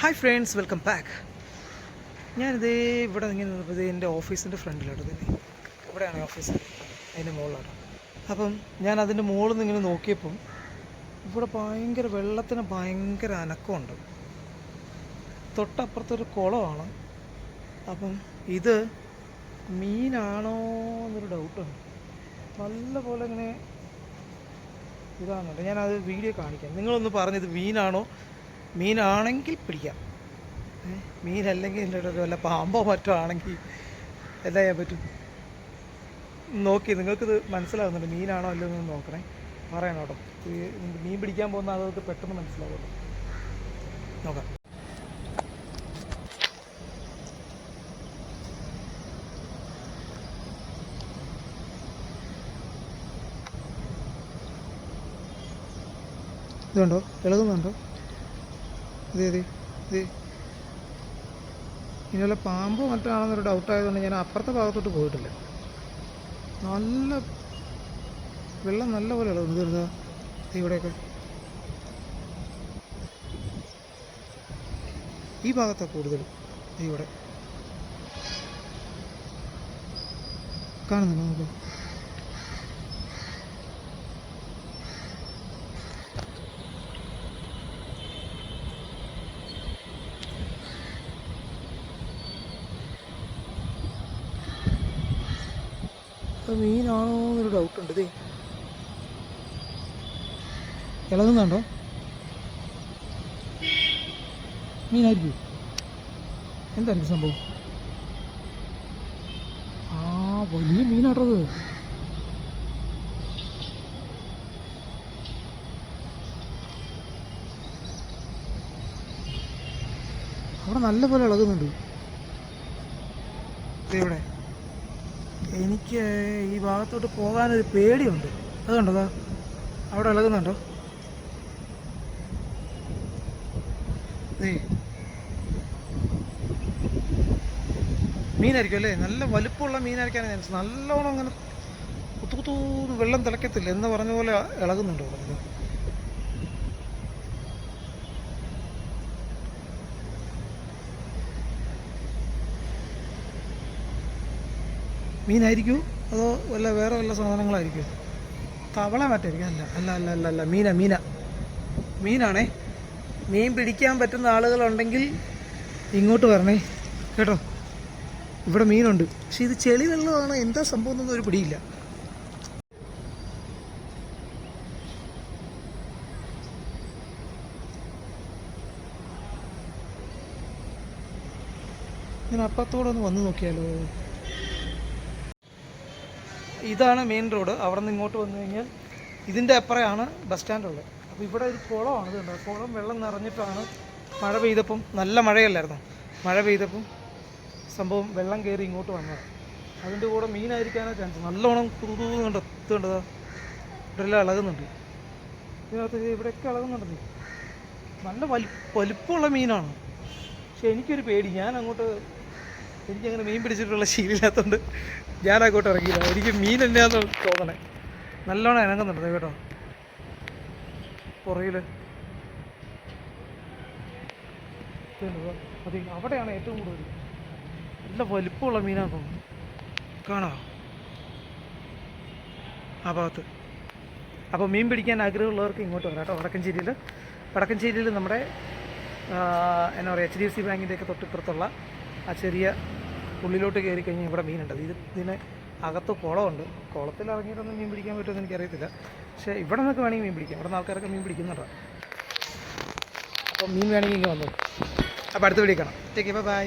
Hi friends welcome back ഞാനിതേ ഇവിടെ ഇങ്ങനെ നിന്നപ്പോൾ എന്റെ ഓഫീസിന്റെ ഫ്രണ്ടിലോട്ട് ഇവിടെയാണ് ഓഫീസ്. അതിന്റെ മുകളിലോട്ട് അപ്പം ഞാൻ അതിന്റെ മുകളിൽ നിന്ന് ഇങ്ങനെ നോക്കിയപ്പം ഇവിടെ ഭയങ്കര വെള്ളത്തിന് ഭയങ്കര അനക്കമുണ്ട്. തൊട്ടപ്പുറത്തൊരു കുളമാണ്. അപ്പം ഇത് മീനാണോ എന്നൊരു ഡൗട്ടുണ്ട് നല്ല പോലെ ഇങ്ങനെ ഇതാണല്ലോ ഞാനത് വീഡിയോ കാണിക്കാം. നിങ്ങളൊന്ന് പറഞ്ഞത് മീനാണോ മീനാണെങ്കിൽ പിടിക്കാം? മീനല്ലെങ്കിൽ എന്റെ അടുത്ത് വല്ല പാമ്പോ മറ്റോ ആണെങ്കിൽ എന്താ ചെയ്യാൻ പറ്റും. നോക്കി നിങ്ങൾക്കിത് മനസ്സിലാകുന്നുണ്ട് മീനാണോ അല്ലയോ എന്ന് നോക്കണേ. പറയണം കേട്ടോ. മീൻ പിടിക്കാൻ പോകുന്ന ആളുകൾക്ക് പെട്ടെന്ന് മനസ്സിലാവുള്ളൂ. നോക്കാം. ഇതുണ്ടോ? ഇളകുന്നുണ്ടോ? ഇതേ ഇതേ ഇതേ വല്ല പാമ്പോ മറ്റോ ആണെന്നൊരു ഡൗട്ട് ആയതുകൊണ്ട് ഞാൻ അപ്പുറത്തെ ഭാഗത്തോട്ട് പോയിട്ടില്ല. നല്ല വെള്ളം നല്ല പോലെ ഇതെന്താ ഇവിടെയൊക്കെ. ഈ ഭാഗത്താണ് കൂടുതൽ ഇവിടെ. കാണുന്നുണ്ടോ നമുക്ക്? മീനാണോ എന്നൊരു ഡൗട്ടുണ്ട് ഇതേ ഇളകുന്നുണ്ടോ? മീനായിരിക്കും. എന്തായിരിക്കും സംഭവം? ആ വലിയ മീനാട്ടത്. അവിടെ നല്ലപോലെ ഇളകുന്നുണ്ട്. ഇവിടെ. എനിക്ക് ഈ ഭാഗത്തോട്ട് പോകാനൊരു പേടിയുണ്ട്. അതുകൊണ്ടോ അവിടെ ഇളകുന്നുണ്ടോ. മീനായിരിക്കും അല്ലേ? നല്ല വലുപ്പമുള്ള മീനായിരിക്കാനാണ് ഞാൻ നല്ലോണം അങ്ങനെ കുത്തു കുത്തൂന്ന് വെള്ളം തിളക്കത്തില്ല എന്ന് പറഞ്ഞ പോലെ ഇളകുന്നുണ്ടോ ഇത്? അതോ വല്ല വേറെ വല്ല സാധനങ്ങളായിരിക്കും? തവള മറ്റായിരിക്കും അല്ല അല്ല അല്ല അല്ല അല്ല. മീന മീന. മീനാണേ. മീൻ പിടിക്കാൻ പറ്റുന്ന ആളുകളുണ്ടെങ്കിൽ ഇങ്ങോട്ട് വരണേ. കേട്ടോ? ഇവിടെ മീനുണ്ട്. പക്ഷെ ഇത് ചെളി വെള്ളമാണ്. എന്താ സംഭവം എന്നൊന്നും ഒരു പിടിയില്ല. ഞാൻ അപ്പത്തോടെ ഒന്ന് വന്ന് നോക്കിയാലോ? ഇതാണ് മെയിൻ റോഡ് അവിടെ നിന്ന് ഇങ്ങോട്ട് വന്നു കഴിഞ്ഞാൽ ഇതിന്റെ അപ്പുറമാണ് ബസ് സ്റ്റാൻഡ് ഉള്ളത്. അപ്പോൾ ഇവിടെ ഒരു കുളമാണ് ഇതുണ്ട് കുളം വെള്ളം നിറഞ്ഞിട്ടാണ് മഴ പെയ്തപ്പം നല്ല മഴയല്ലായിരുന്നു? മഴ പെയ്തപ്പം സംഭവം വെള്ളം കയറി ഇങ്ങോട്ട് വന്നത്. അതിന്റെ കൂടെ മീനായിരിക്കാനാണ് ചാൻസ് നല്ലോണം കുതുകുന്നുണ്ട് എത്തുണ്ട് ഇവിടെ എല്ലാം ഇളകുന്നുണ്ട് ഇതിനകത്ത് ഇവിടെയൊക്കെ ഇളകുന്നുണ്ട് നല്ല വലി വലിപ്പമുള്ള മീനാണ്. പക്ഷെ എനിക്കൊരു പേടി. ഞാൻ അങ്ങോട്ട് എനിക്കങ്ങനെ മീൻ പിടിച്ചിട്ടുള്ള ശീലമില്ലാത്തതുകൊണ്ട് ഞാൻ അങ്ങോട്ട് ഇറങ്ങിയില്ല. എനിക്ക് മീൻ തന്നെയാന്ന് തോന്നണേ. നല്ലോണം ഇണങ്ങുന്നുണ്ട് കേട്ടോ. പുറകിൽ അതെ അവിടെയാണ് ഏറ്റവും കൂടുതൽ. നല്ല വലിപ്പമുള്ള മീനാണ് തോന്നുന്നു. കാണാം. ആ ഭാഗത്ത്. അപ്പോൾ മീൻ പിടിക്കാൻ ആഗ്രഹമുള്ളവർക്ക് ഇങ്ങോട്ട് വരാം കേട്ടോ. വടക്കഞ്ചേരിയിൽ വടക്കഞ്ചേരിയിൽ നമ്മുടെ എന്നാ പറയുക എച്ച് ഡി എഫ് സി ബാങ്കിന്റെയൊക്കെ തൊട്ടിപ്പുറത്തുള്ള ആ ചെറിയ ഉള്ളിലോട്ട് കയറി കഴിഞ്ഞാൽ ഇവിടെ മീനുണ്ട്. ഇത് ഇതിന് അകത്ത് കുളമുണ്ട്. കുളത്തിൽ ഇറങ്ങിയിട്ടൊന്നും മീൻ പിടിക്കാൻ പറ്റുമെന്ന് എനിക്കറിയത്തില്ല. പക്ഷേ ഇവിടെ നിന്നൊക്കെ വേണമെങ്കിൽ മീൻ പിടിക്കാം. ഇവിടെ നിന്ന് ആൾക്കാരൊക്കെ മീൻ പിടിക്കുന്നുണ്ട്. അപ്പോൾ മീൻ വേണമെങ്കിൽ ഇങ്ങനെ വന്നു അപ്പോൾ അടുത്ത് വീഡിയോ കാണാം. Take by